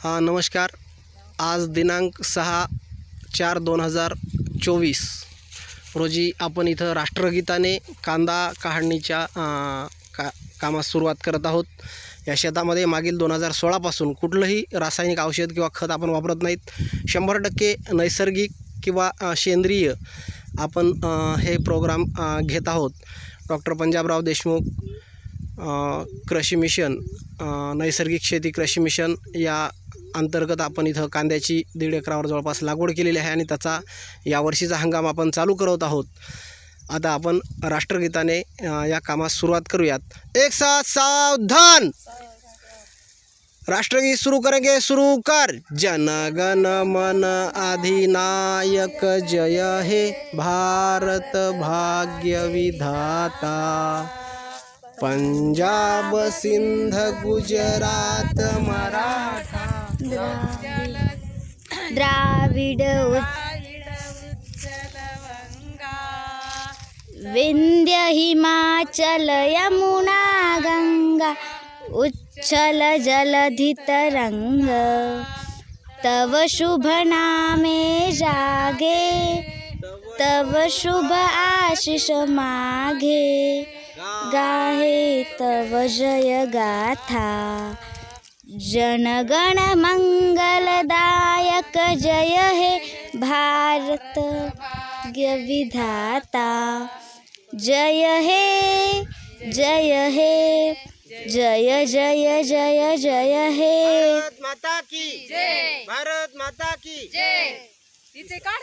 हां नमस्कार. आज दिनांक सहा चार दोन हजार चोवीस. रोजी आपण इथं राष्ट्रगीताने कांदा काढणीच्या का कामास सुरुवात करत आहोत. या शेतामध्ये मागील दोन हजार सोळापासून कुठलंही रासायनिक औषध किंवा खत आपण वापरत नाहीत. शंभर टक्के नैसर्गिक किंवा सेंद्रिय आपण हे प्रोग्राम घेत आहोत. डॉक्टर पंजाबराव देशमुख कृषी मिशन नैसर्गिक शेती कृषी मिशन या अंतर्गत आपण इथं कांद्याची दीड एकरावर जवळपास लागवड केलेली आहे आणि त्याचा यावर्षीचा हंगाम आपण चालू करत आहोत. आता आपण राष्ट्रगीताने या कामास सुरुवात करूयात. एक साथ सावधान! राष्ट्रगीत सुरू करेंगे सुरू कर! जनगण मन अधिनायक जय हे भारत भाग्य विधाता। पंजाब सिंध गुजरात मराठा। द्राविड विंध्य हिमाचल यमुना गंगा उच्छल जलधि तरंग तव शुभ नामे जागे तव शुभ आशीष मागे। गाहे तव जय गाथा। जनगण मंगलदायक जय हे भारत विधाता जय हे जय हे जय जय जय जय हे। भारत माता की जय। भारत माता की तिचे काढ